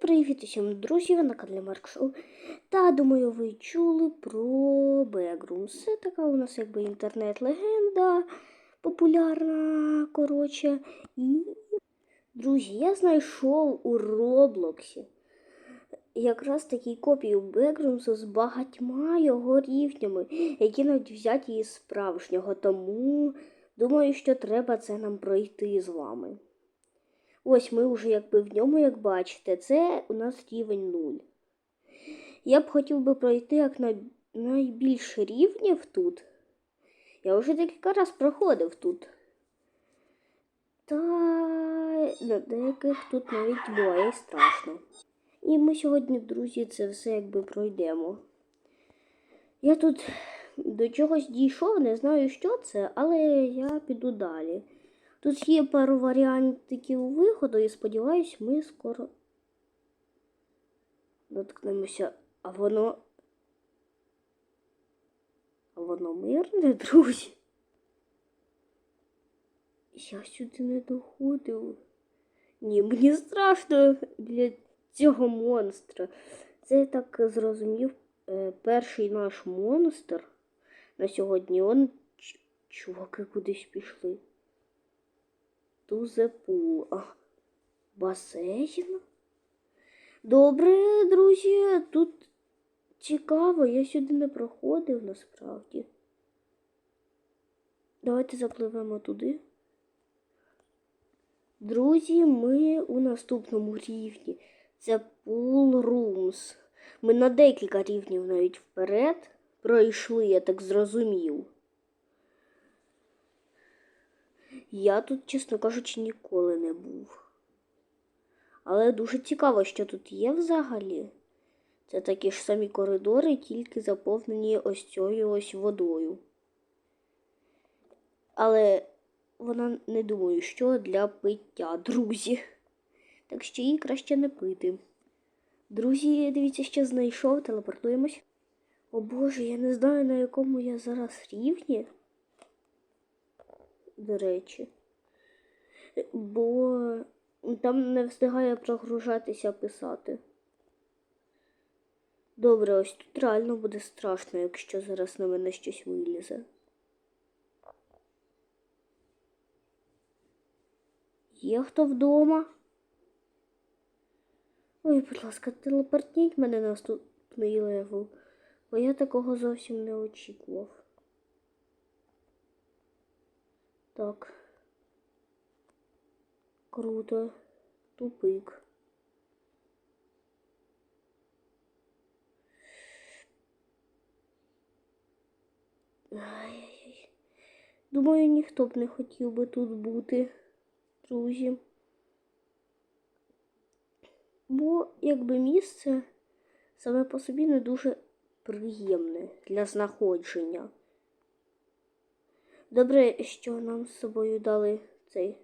Привіт усім друзі, ви на каналі Марк Шоу. Та думаю, ви чули про Бекрум. Це така у нас якби інтернет-легенда популярна, коротше. І, друзі, я знайшов у Роблоксі якраз такі копії Бекрумсу з багатьма його рівнями, які навіть взяті із справжнього. Тому думаю, що треба це нам пройти з вами. Ось ми вже якби в ньому, як бачите, це у нас рівень 0. Я б хотів би пройти як на найбільше рівнів тут. Я вже декілька разів проходив тут. Та на деяких тут навіть буває страшно. І ми сьогодні, друзі, це все якби пройдемо. Я тут до чогось дійшов, не знаю, що це, але я піду далі. Тут є пару варіантів виходу, і сподіваюсь, ми скоро доткнемося. А воно. А воно мирне, друзі. Я сюди не доходив. Ні, мені страшно для цього монстра. Це я так зрозумів е, перший наш монстр на сьогодні. Он чуваки кудись пішли. Тузепул. А, басейн? Добре, друзі, тут цікаво, я сюди не проходив насправді. Давайте запливемо туди. Друзі, ми у наступному рівні. Це Pool Rooms. Ми на декілька рівнів навіть вперед пройшли, я так зрозумів. Я тут, чесно кажучи, ніколи не був. Але дуже цікаво, що тут є взагалі. Це такі ж самі коридори, тільки заповнені ось цією ось водою. Але вона не думаю, що для пиття, друзі. Так що її краще не пити. Друзі, дивіться, що знайшов, телепортуємось. О Боже, я не знаю, на якому я зараз рівні до речі, бо там не встигає прогружатися писати. Добре, ось тут реально буде страшно, якщо зараз на мене щось вилізе. Є хто вдома? Ой, будь ласка, телепортніть мене наступний левел, бо я такого зовсім не очікував. Так. Круто. Тупик. Ай-яй-яй. Думаю, ніхто б не хотів би тут бути, друзі. Бо якби місце саме по собі не дуже приємне для знаходження. Добре, що нам з собою дали цей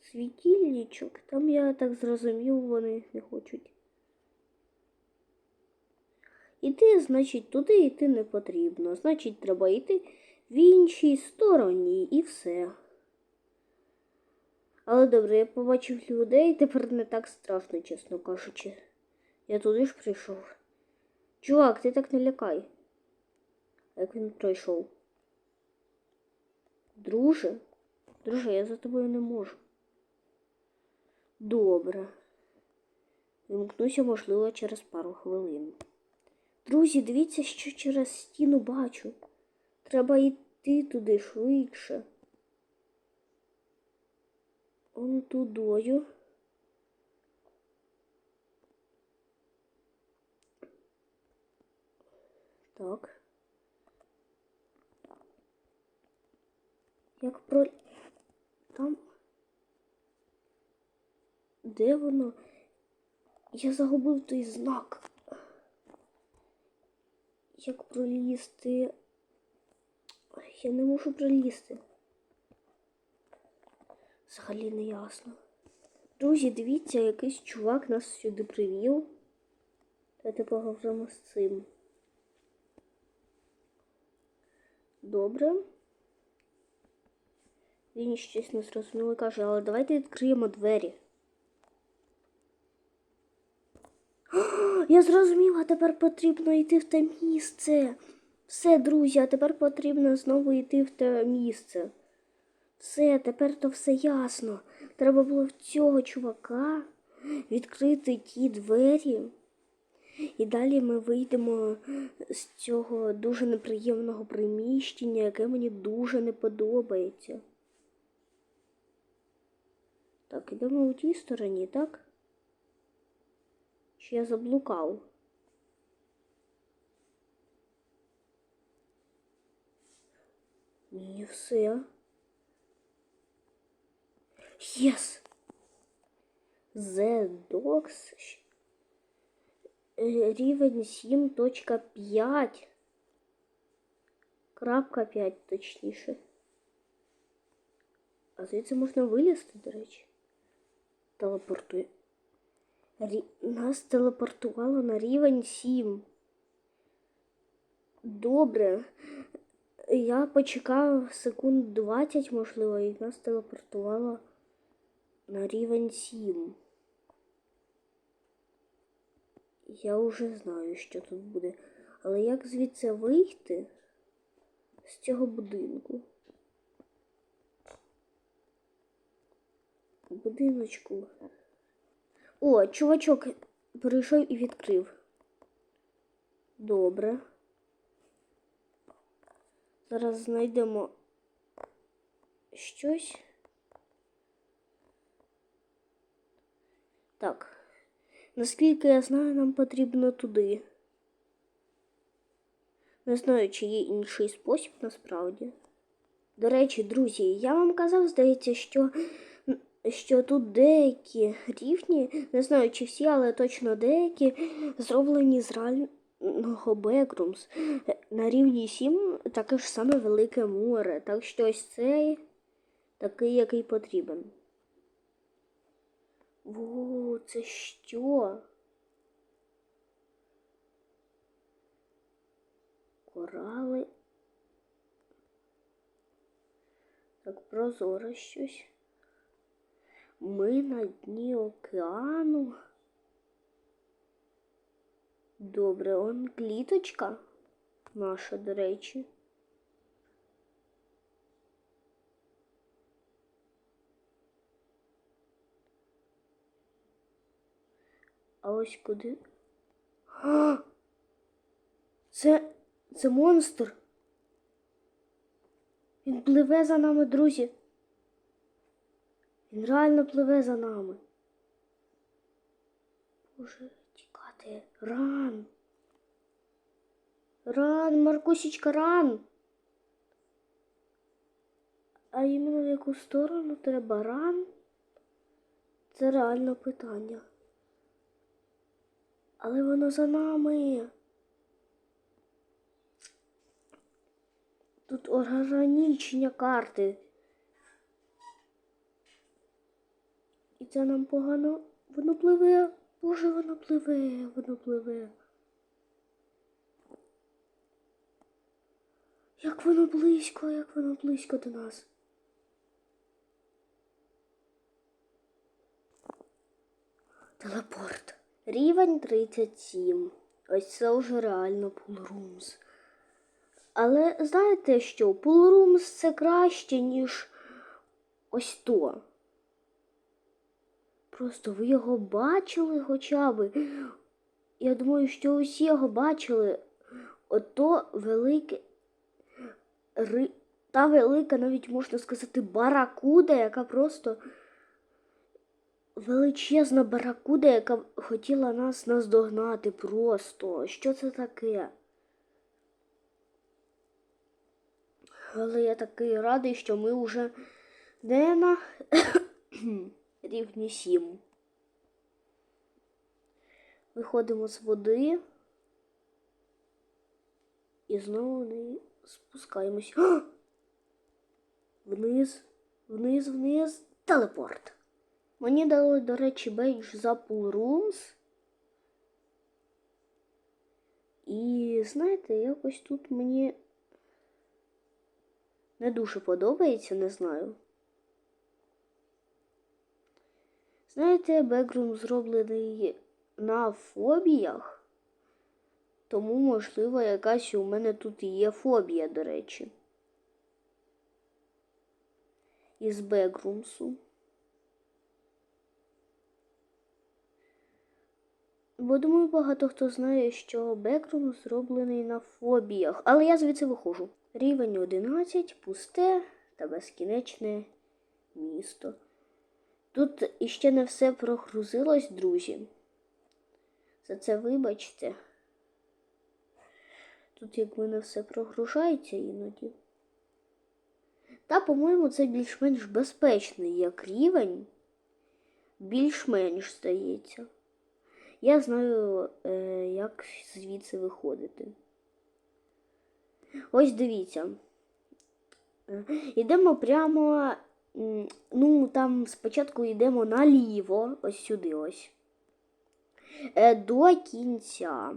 світильничок. Там я так зрозумів, вони не хочуть. Іти, значить, туди йти не потрібно. Значить, треба йти в іншій стороні і все. Але добре, я побачив людей, тепер не так страшно, чесно кажучи. Я туди ж прийшов. Чувак, ти так не лякай. Як він пройшов? Друже, друже, я за тобою не можу. Добре. Вимкнуся, можливо, через пару хвилин. Друзі, дивіться, що через стіну бачу. Треба йти туди швидше. Он тудою. Так. Як про... Там. Де воно? Я загубив той знак. Як пролізти? Я не можу пролізти. Взагалі не ясно. Друзі, дивіться, якийсь чувак нас сюди привів. Давайте поговоримо з цим. Добре. Він щось не зрозуміло каже, але давайте відкриємо двері. Я зрозуміла, тепер потрібно йти в те місце. Все, друзі, а тепер потрібно знову йти в те місце. Все, тепер то все ясно. Треба було в цього чувака відкрити ті двері. І далі ми вийдемо з цього дуже неприємного приміщення, яке мені дуже не подобається. Так, ідемо у тій стороні, так? Чи я заблукав? Ні, все. Єс! The Dogs е, рівень 7.5. Крапка 5, точніше. А звідси можна вилізти, до речі. Телепортує. Рі... Нас телепортувало на рівень 7. Добре. Я почекав секунд 20, можливо, і нас телепортувало на рівень 7. Я вже знаю, що тут буде. Але як звідси вийти з цього будинку? Будиночку. О, чувачок прийшов і відкрив. Добре. Зараз знайдемо щось. Так. Наскільки я знаю, нам потрібно туди. Не знаю, чи є інший спосіб насправді. До речі, друзі, я вам казав, здається, що, що тут деякі рівні, не знаю, чи всі, але точно деякі, зроблені з реального Бекрумс. На рівні 7 таке ж саме велике море. Так що ось цей такий, який потрібен. Во, це що? Корали. Так прозоро щось. Ми на дні океану. Добре, он кліточка наша, до речі. А ось куди? А! Це це монстр. Він пливе за нами, друзі. Він реально пливе за нами. Боже, тікати. Ран. Ран, Маркусічка, ран. А іменно в яку сторону треба ран? Це реально питання. Але воно за нами. Тут органічні карти. І це нам погано. Воно пливе. Боже, воно пливе, воно пливе. Як воно близько, як воно близько до нас. Телепорт. Рівень 37. Ось це вже реально пулрумс. Але знаєте що? Пулрумс це краще, ніж ось то. Просто ви його бачили хоча б. Я думаю, що усі його бачили. Ото велике ри... та велика, навіть можна сказати, баракуда, яка просто величезна баракуда, яка хотіла нас наздогнати просто. Що це таке? Але я такий радий, що ми вже не на рівні 7. Виходимо з води і знову не спускаємось. Вниз, вниз, вниз, телепорт. Мені дали, до речі, бейдж за Rooms. І знаєте, якось тут мені не дуже подобається, не знаю. Знаєте, бекгрум зроблений на фобіях. Тому, можливо, якась у мене тут є фобія, до речі. Із Бекрумсу. Бо думаю, багато хто знає, що Бекрум зроблений на фобіях. Але я звідси виходжу. Рівень 11, пусте та безкінечне місто. Тут іще не все прогрузилось, друзі. За це вибачте. Тут якби не все прогружається іноді. Та, по-моєму, це більш-менш безпечний як рівень. Більш-менш здається. Я знаю, е, як звідси виходити. Ось дивіться. Е, Йдемо прямо. Ну, там спочатку йдемо наліво, ось сюди ось. Е, До кінця.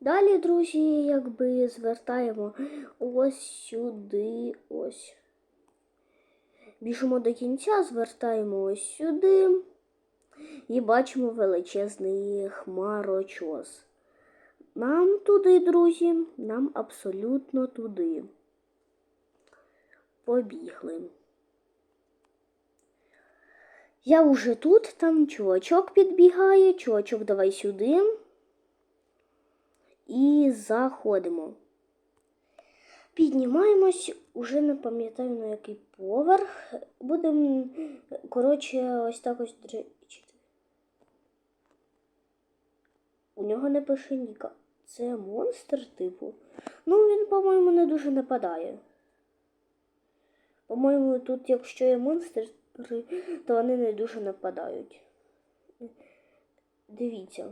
Далі, друзі, якби звертаємо ось сюди, ось. Біжимо до кінця, звертаємо ось сюди і бачимо величезний хмарочос. Нам туди, друзі, нам абсолютно туди. Побігли. Я вже тут, там чувачок підбігає, чувачок давай сюди. І заходимо. Піднімаємось, уже не пам'ятаю на який поверх. Будемо, коротше, ось так ось. У нього не пише Ніка. Це монстр, типу. Ну, він, по-моєму, не дуже нападає. По-моєму, тут, якщо є монстри, то вони не дуже нападають. Дивіться.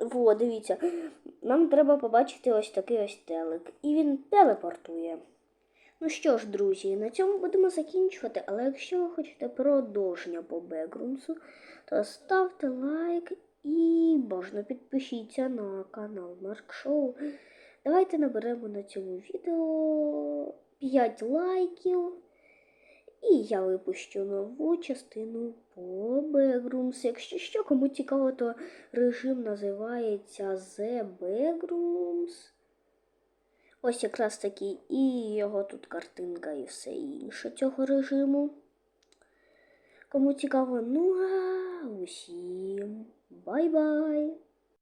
Во, дивіться. Нам треба побачити ось такий ось телек. І він телепортує. Ну що ж, друзі, на цьому будемо закінчувати. Але якщо ви хочете продовження по Бекрумсу, то ставте лайк і бажано підпишіться на канал Марк Шоу. Давайте наберемо на цьому відео 5 лайків. І я випущу нову частину по Backrooms. Якщо що, кому цікаво, то режим називається The Backrooms. Ось якраз такий і його тут картинка і все інше цього режиму. Кому цікаво, ну а усім бай-бай!